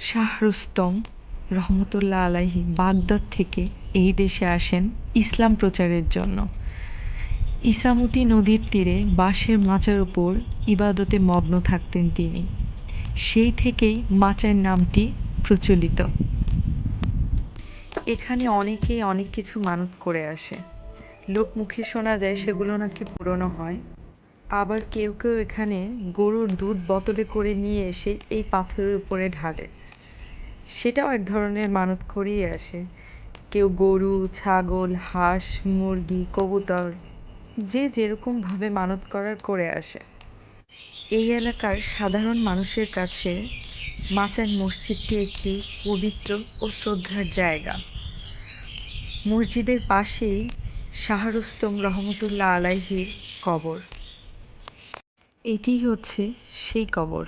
শাহ রুস্তম রহমতুল্লাহ আলাইহি বাগদাদ থেকে এই দেশে আসেন ইসলাম প্রচারের জন্য। ইসামতি নদীর তীরে বাঁশের মাচার উপর ইবাদতে মগ্ন থাকতেন তিনি। সেই থেকেই মাচার নামটি প্রচলিত। এখানে অনেকেই অনেক কিছু মানত করে আসে। লোক মুখে শোনা যায় সেগুলো নাকি পুরনো হয়। আবার কেউ কেউ এখানে গরুর দুধ বোতলে করে নিয়ে এসে এই পাথরের উপরে ঢালে। সেটাও এক ধরনের মানত করেই আসে। কেউ গরু, ছাগল, হাঁস, মুরগি, কবুতর, যে যেরকমভাবে মানত করার করে আসে। এই এলাকার সাধারণ মানুষের কাছে মাচার মসজিদটি একটি পবিত্র ও শ্রদ্ধার জায়গা। মসজিদের পাশেই শাহরুস্তম রহমতুল্লাহ আলাইহির কবর। এটিই হচ্ছে সেই কবর।